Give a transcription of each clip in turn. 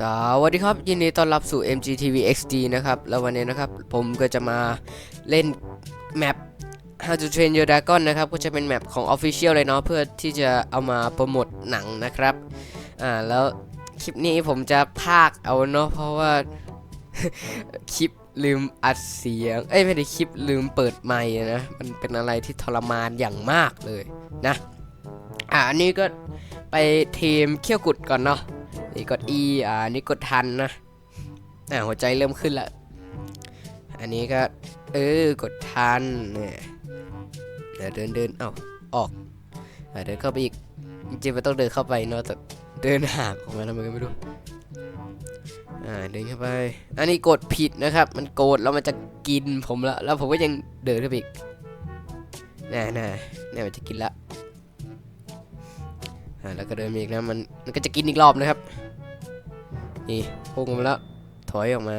สวัสดีครับ ยินดีต้อนรับสู่ MGTV XD นะครับ แล้ววันนี้นะครับ ผมก็จะมาเล่นแมป How to Train Your Dragon นะครับ ก็จะเป็นแมปของ Official เลยเนาะเพื่อที่จะเอามาโปรโมทหนังนะครับ อ่า แล้วคลิปนี้ผมจะพากเอาเนาะเพราะว่า คลิปลืมอัดเสียง เอ้ย ไม่ได้คลิปลืมเปิดไมค์นะ มันเป็นอะไรที่ทรมานอย่างมากเลยนะ อ่าอันนี้ก็ไปทีมเขี้ยวกุดก่อนเนาะ นี่กด E อ่านี่กดทันนะอ่าหัวใจเริ่มขึ้นละอันนี้ก็เออกดทันเนี่ยเดินเดินเอ้าออกเดินเข้าไปอีกจริงๆมันต้องเดินเข้าไปเนาะแต่เดินห่างออกมาทำไมก็ไม่รู้อ่าเดินเข้าไป อันนี้กดผิดนะครับ มันโกรธแล้วมันจะกินผมละแล้วผมก็ยังเดินเข้าไปอีกน่าน่าน่มันจะกินละ อ่าแล้วก็เดินมาอีกนะมันมันก็จะกินอีกรอบนะครับ นี่พุ่งมาแล้วถอยออกมา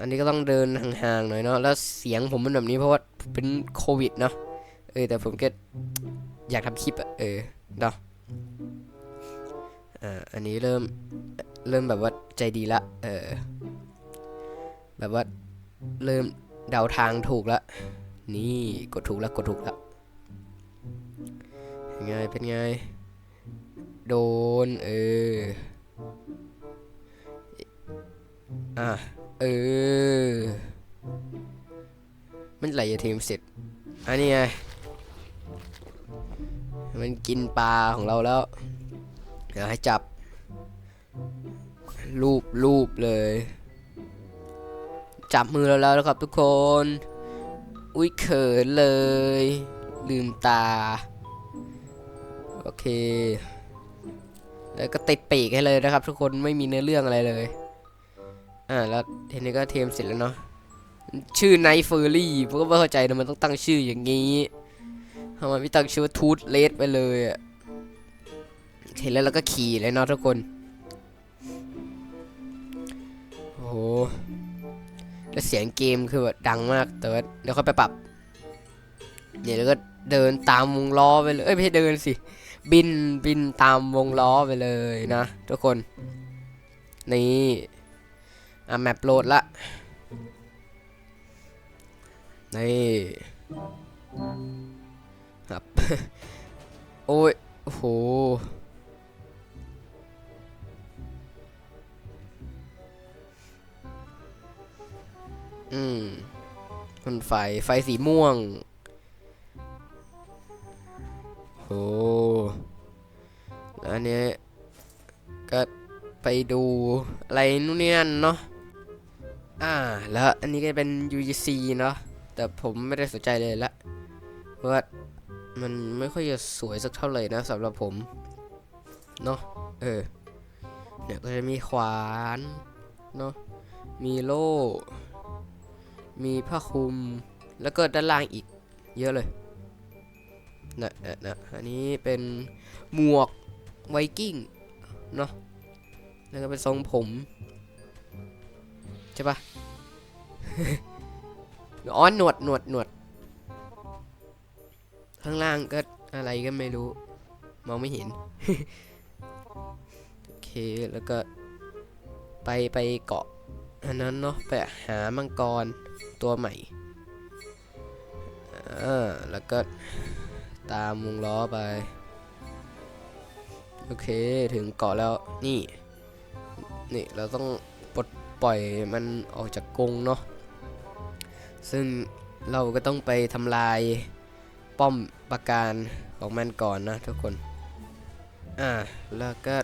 อันนี้ก็ต้องเดินห่างๆหน่อยเนาะแล้วเสียงผมเป็นแบบนี้เพราะว่าเป็นโควิดเนาะเออแต่ผมก็อยากทำคลิปอะเออเนาะอ่าอันนี้เริ่มเริ่มแบบว่าใจดีละเออแบบว่าเริ่มเดาทางถูกละนี่กดถูกแล้วกดถูกแล้ว ไง เป็นไง โดน เออ อะ เออ มันไหลจะทีมเสร็จ อันนี้ไง มันกินปลาของเราแล้ว เดี๋ยวให้จับ รูปรูปเลย จับมือเราแล้วนะครับทุกคน อุ้ยเขินเลย ลืมตา โอเค แล้วก็ติดปีกให้เลยนะครับ ทุกคนไม่มีเนื้อเรื่องอะไรเลย อ่าแล้วทีนี้ก็เทมเสร็จแล้วเนาะชื่อไนท์เฟอร์รี่ผมก็ไม่เข้าใจทำไมต้องตั้งชื่ออย่างนี้ทำไมไม่ตั้งชื่อว่าทูตเลสไปเลยอะเห็นแล้วเราก็ขี่เลยเนาะทุกคนโอ้โหแล้วเสียงเกมคือแบบดังมากแต่ว่าเดี๋ยวค่อยไปปรับเนี่ยแล้วก็เดินตามวงล้อไปเลยเอ้ยไม่ใช่เดินสิ บินบินตามวงล้อไปเลยนะทุกคน นี่อะแมปโหลดละ นี่ครับ โอ้ยโอ้โหอืมมันไฟ ไฟสีม่วง โอ้แล้วอันนี้ก็ไปดูอะไรนู่นนี่นั่นเนาะ อ่า แล้วอันนี้ก็เป็น UGC เนาะ แต่ผมไม่ได้สนใจเลยละ เพราะว่ามันไม่ค่อยจะสวยสักเท่าไหร่นะสำหรับผม เนาะ เออ เนี่ยก็จะมีขวาน เนาะ มีโล่ มีผ้าคลุม แล้วก็ด้านล่างอีก เยอะเลย นะนะอันนี้เป็นหมวกไวกิ้งเนาะแล้วก็เป็นทรงผม ใช่ปะอ๋อหนวดหนวดหนวด ข้างล่างก็อะไรก็ไม่รู้ มองไม่เห็น โอเค แล้วก็ ไปไปเกาะ อันนั้นเนาะไปหามังกรตัวใหม่ เออ แล้วก็ ตามวงล้อไป โอเคถึงเกาะแล้วนี่ นี่เราต้องปลดปล่อยมันออกจากกรงเนาะซึ่งเราก็ต้องไปทำลายป้อมปราการของมันก่อนนะทุกคน อ่า แล้วก็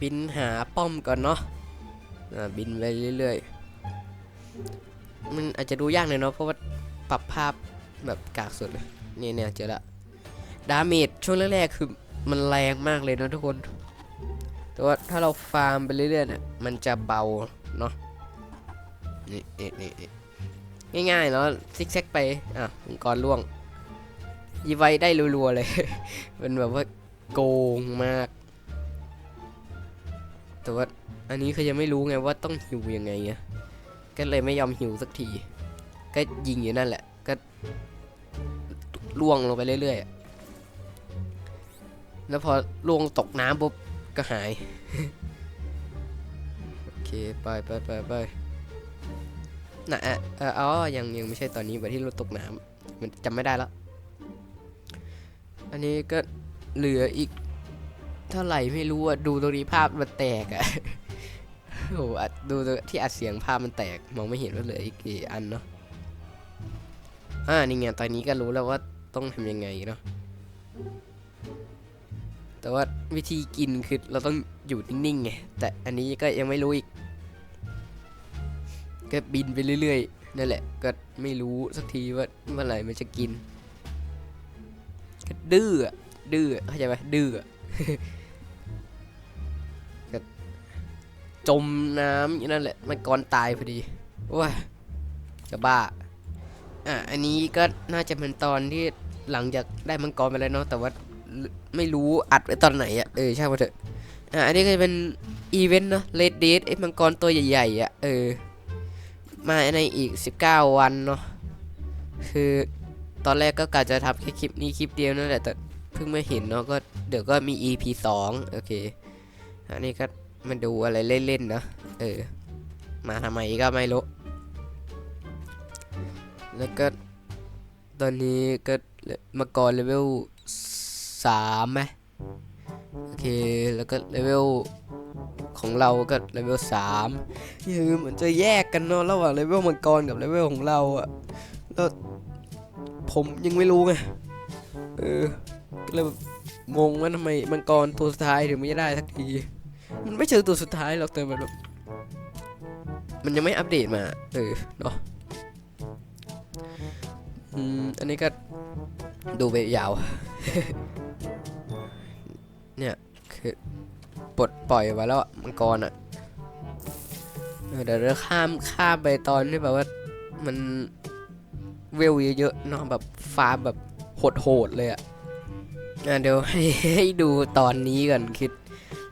บินหาป้อมก่อนเนาะ อ่า บินไปเรื่อยๆ มันอาจจะดูยากหน่อยเนาะ เพราะว่าปรับภาพแบบกากสุดเลย เนี่ยเนี่ยเจอละดาเมจช่วงแรกๆคือมันแรงมากเลยนะทุกคน แต่ว่าถ้าเราฟาร์มไปเรื่อยๆเนี่ยมันจะเบาเนาะนี่นี่นี่ง่ายๆเนาะซิกแซกไปอะมังกรล่วงยีไวได้รัวๆเลยมันแบบว่าโกงมาก แต่ว่าอันนี้คือยังไม่รู้ไงว่าต้องหิวยังไงอะก็เลยไม่ยอมหิวสักที ก็ยิงอยู่นั่นแหละ ก็ ล่วงลงไปเรื่อยๆ แล้วพอล่วงตกน้ำปุ๊บก็หาย โอเค ไปไปไปไปน่ะเออเอ๋อยังยังไม่ใช่ตอนนี้วันที่เราตกน้ำมันจำไม่ได้แล้ว อันนี้ก็เหลืออีกเท่าไหร่ไม่รู้อะดูตรงนี้ภาพมันแตกอะโอ้โหดูที่อัดเสียงภาพมันแตก มองไม่เห็นว่าเหลืออีกกี่อันเนาะอ่านี่ไงตอนนี้ก็รู้แล้วว่า ต้องทำยังไงเนาะแต่ว่าวิธีกินคือเราต้องอยู่นิ่งๆไงแต่อันนี้ก็ยังไม่รู้อีกก็บินไปเรื่อยๆนั่นแหละก็ไม่รู้สักทีว่าเมื่อไหร่มันจะกินก็ดื้ออะดื้อเข้าใจไหมดื้ออะก็จมน้ำอยู่นั่นแหละมันก่อนตายพอดีว้าจะบ้า อะอันนี้ก็น่าจะเป็นตอนที่หลังจากได้มังกรไปแล้วเนาะแต่ว่าไม่รู้อัดไว้ตอนไหนอะเออช่างมาเถอะอะอันนี้ก็จะเป็นอีเวนต์เนาะเลดเดทไอ้มังกรตัวใหญ่ๆอะเออมาในอีก 19 วันเนาะคือตอนแรกก็กะจะทำแค่คลิปนี้คลิปเดียวนั่นแหละแต่เพิ่งมาเห็นเนาะก็เดี๋ยวก็มี EP 2 โอเค อันนี้ก็มาดูอะไรเล่นๆเนาะเออ มาทำไมก็ไม่รู้ แล้วก็ตอนนี้ก็มังกรเลเวลสามไหมโอเค แล้วก็เลเวลของเราก็เลเวลสามคือมันจะแยกกันเนาะระหว่างเลเวลมังกรกับเลเวลของเราอะแล้วผมยังไม่รู้ไง เออก็เลยงงว่าทำไมมังกรตัวสุดท้ายถึงไม่ได้สักที มันไม่เจอตัวสุดท้ายหรอกแต่มันแบบมันยังไม่อัปเดตมา เออเนาะ อืมอันนี้ก็ดูไปยาว เนี่ย คือปลดปล่อยมาแล้วมังกรอะเออเดี๋ยวเราข้ามข้ามไปตอนที่แบบว่ามันเวลเยอะๆเนาะแบบฟาแบบโหดๆเลยอะอะเดี๋ยวให้ให้ดูตอนนี้ก่อนคิด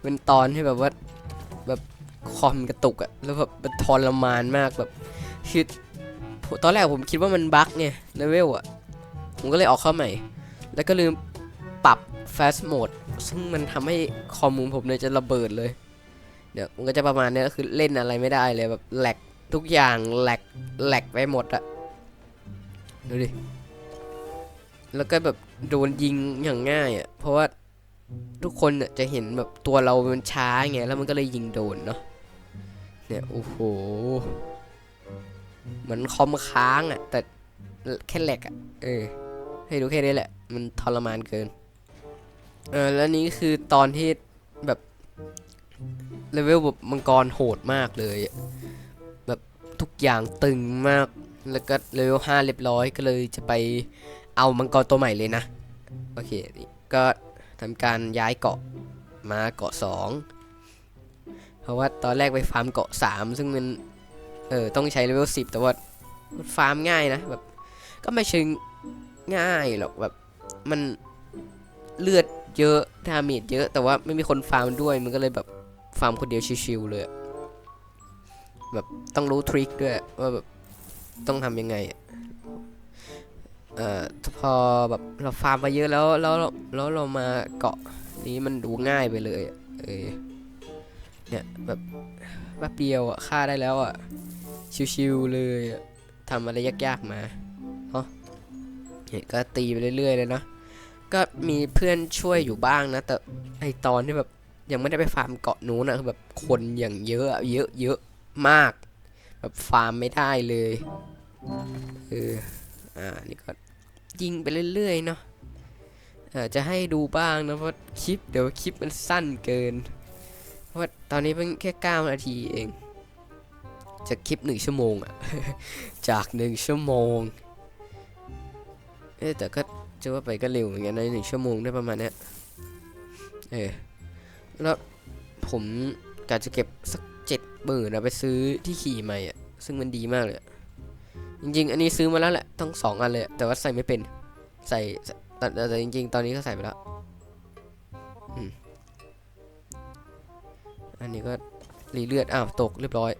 เป็นตอนที่แบบว่าแบบคอมกระตุกอะแล้วแบบทรมานมากแบบคือ ตอนแรกผมคิดว่ามันบั๊กเนี่ยเลเวลอะผมก็เลยออกเข้าใหม่ แล้วก็ลืมปรับ fast mode ซึ่งมันทำให้คอมมูผมเนี่ยจะระเบิดเลยเดี๋ยวมันก็จะประมาณเนี้ยก็คือเล่นอะไรไม่ได้เลยแบบแหลกทุกอย่างแหลกแหลกไปหมดอะดูดิ แล้วก็แบบโดนยิงอย่างง่ายอะเพราะว่าทุกคนน่ะจะเห็นแบบตัวเรามันช้าไงแล้วมันก็เลยยิงโดนเนาะเนี่ยโอ้โห เหมือนคอมค้างอะ่ะ แต่แค่แหลกอะ่ะ เออ ให้ดูแค่นี้แหละ มันทรมานเกิน เออ แล้วนี้คือตอนที่แบบเลเวลแบบมังกรโหดมากเลย แบบทุกอย่างตึงมาก แล้วก็เลเวลห้าเรียบร้อยก็เลยจะไปเอามังกรตัวใหม่เลยนะ โอเค ก็ทำการย้ายเกาะมาเกาะสองเพราะว่าตอนแรกไปฟาร์มเกาะสามซึ่งมัน เออต้องใช้เลเวลสิบแต่ว่าฟาร์มง่ายนะแบบ ก็ไม่เชิงง่ายหรอกแบบมันเลือดเยอะดาเมจเยอะ แต่ว่าไม่มีคนฟาร์มด้วยมันก็เลยแบบฟาร์มคนเดียวชิวๆเลยแบบต้องรู้ทริคด้วยว่าแบบต้องทำยังไงเอ่อพอแบบเราฟาร์มไปเยอะแล้วแล้วแล้วเรามาเกาะนี้มันดูง่ายไปเลยเออเนี่ยแบบแป๊บเดียวอะฆ่าได้แล้วอะ ชิวๆเลยทำอะไรยากๆมาเนาะเนี่ยก็ตีไปเรื่อยๆเลยเนาะก็มีเพื่อนช่วยอยู่บ้างนะ แต่ไอตอนที่แบบยังไม่ได้ไปฟาร์มเกาะนู้นนะคือแบบคนอย่างเยอะเยอะเยอะมาก แบบฟาร์มไม่ได้เลยเอออ่านี่ก็ยิงไปเรื่อยๆเนาะออจะให้ดูบ้างนะเพราะคลิปเดี๋ยวคลิปมันสั้นเกิน เพราะตอนนี้เพิ่งแค่9นาทีเอง จากคลิปหนึ่งชั่วโมงอะจากหนึ่งชั่วโมง เอ๊แต่ก็จะว่าไปก็เร็วเหมือนกันนหนึ่งชั่วโมงได้ประมาณเนี้ยเออ แล้วผมกะจะเก็บสักเจ็ดหมื่นเอาไปซื้อที่ขี่ใหม่อะซึ่งมันดีมากเลย จริง ๆ อันนี้ซื้อมาแล้วแหละต้งสองอันเลย แต่ว่าใส่ไม่เป็น ใส่แต่แต่จริง ๆ ตอนนี้ก็ใส่ไปแล้วอันนี้ก็รีเลือด อ้าว ตกเรียบร้อย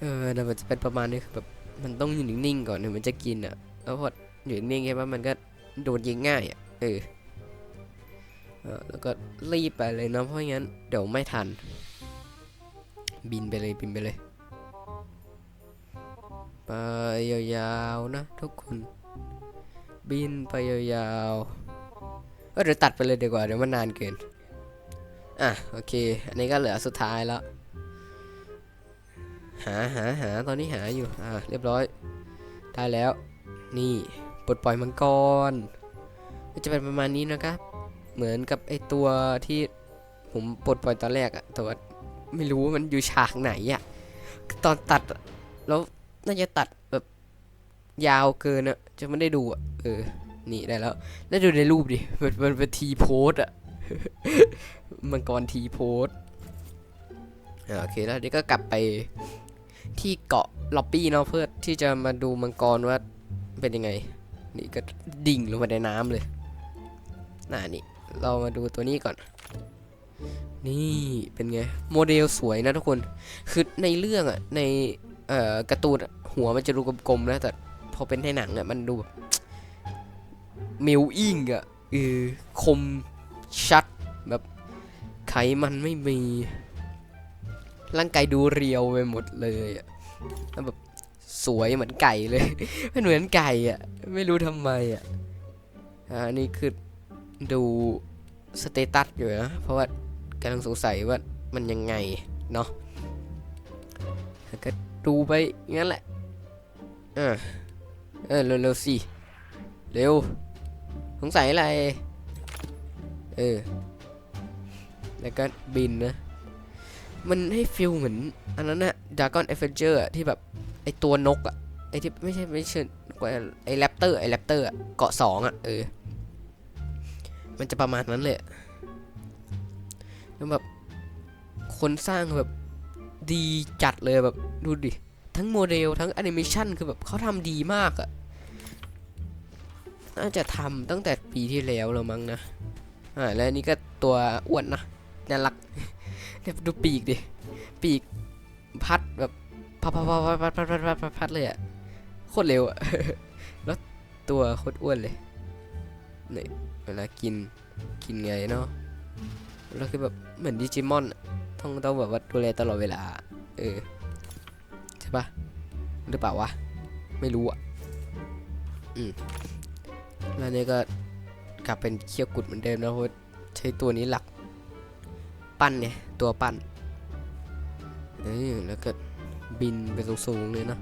เออแต่มันจะเป็นประมาณนี้คือแบบมันต้องอยู่นิ่งๆก่อนถึงมันจะกินอะ แล้วพออยู่นิ่งๆใช่ปะมันก็โดนยิงง่ายอะเออแล้วก็รีบไปเลยนะเพราะงั้นเดี๋ยวไม่ทัน บินไปเลยบินไปเลยไปยาวๆนะทุกคน บินไปยาวๆเออเดี๋ยวตัดไปเลยดีกว่าเดี๋ยวมันนานเกินอะโอเค อันนี้ก็เหลือสุดท้ายแล้ว หาหาหาตอนนี้หาอยู่ อ่า เรียบร้อย ได้แล้ว นี่ปลดปล่อยมังกรก็จะเป็นประมาณนี้นะครับ เหมือนกับไอตัวที่ผมปลดปล่อยตอนแรกอะแต่ว่าไม่รู้มันอยู่ฉากไหนอะตอนตัดแล้วน่าจะตัดแบบยาวเกินอะจะไม่ได้ดูอะเออ นี่ได้แล้ว แล้วดูในรูปดิมันมันเป็นทีโพสอะมังกรทีโพสอ่าโอเคแล้วเดี๋ยวก็กลับไป ที่เกาะล็อบบี้เนาะเพื่อที่จะมาดูมังกรว่าเป็นยังไง นี่ก็ดิ่งลงไปในน้ำเลยน่านี่เรามาดูตัวนี้ก่อน นี่เป็นไง โมเดลสวยนะทุกคน คือในเรื่องอะในเอ่อการ์ตูนหัวมันจะดูกลมๆนะแต่พอเป็นในหนังอะมันดูมิวอิงอะเออคมชัดแบบไขมันไม่มี ร่างกายดูเรียวไปหมดเลยอะแล้วแบบสวยเหมือนไก่เลย ไมันเหมือนไก่อะไม่รู้ทำไมอะอ่านี่คือดูสเตตัสอยู่นะ เพราะว่ากำลังสงสัยว่ามันยังไงเนาะแล้วก็ดูไปงั้นแหละเออเออเร็วๆสิเร็วสงสัยอะไร เออ แล้วก็บินนะ มันให้ฟิลเหมือน อันนั้นนะดากอนเอเฟนเจอร์ที่แบบไอตัวนกอะไอที่ไม่ใช่ไม่ใช่ไอแรปเตอร์ไอแรปเตอร์เกาะสองอะเออ มันจะประมาณนั้นเลยแล้วแบบคนสร้างแบบดีจัดเลยแบบดูดิ ทั้งโมเดลทั้งแอนิเมชันคือแบบเขาทำดีมากอะน่าจะทำตั้งแต่ปีที่แล้วแล้วมั้งนะ อ่า แล้วนนี้ก็ตัวอ้วนนะ น่ารัก เดี๋ยวดูปีกดิ ปีกพัดแบบพัดพัดพัดพัดพัดพัดพัดพัดเลยอะโคตรเร็วอะแล้วตัวโคตรอ้วนเลยเนี่ยเวลากินกินไงเนาะแล้วคือแบบเหมือนดิจิมอนอะต้องต้องแบบว่าดูแลตลอดเวลา เออใช่ปะหรือเปล่าวะไม่รู้อะอืมแล้วนี่ก็กลับเป็นเคี้ยวกุดเหมือนเดิมนะเพราะใช้ตัวนี้หลัก ปั้นเนี่ยตัวปั้นเออแล้วก็บินไปสูงๆเลยเนาะ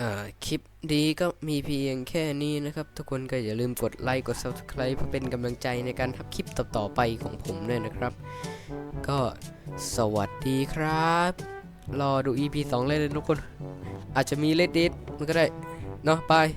อ่าคลิปดีก็มีเพียงแค่นี้นะครับ ทุกคนก็อย่าลืมกดไลค์กด subscribe เพื่อเป็นกำลังใจในการทำคลิปต่อๆไปของผมด้วยนะครับ ก็สวัสดีครับ รอดู EP 2 เลยเลยทุกคน อาจจะมีเลดเดทมันก็ได้ เนาะบาย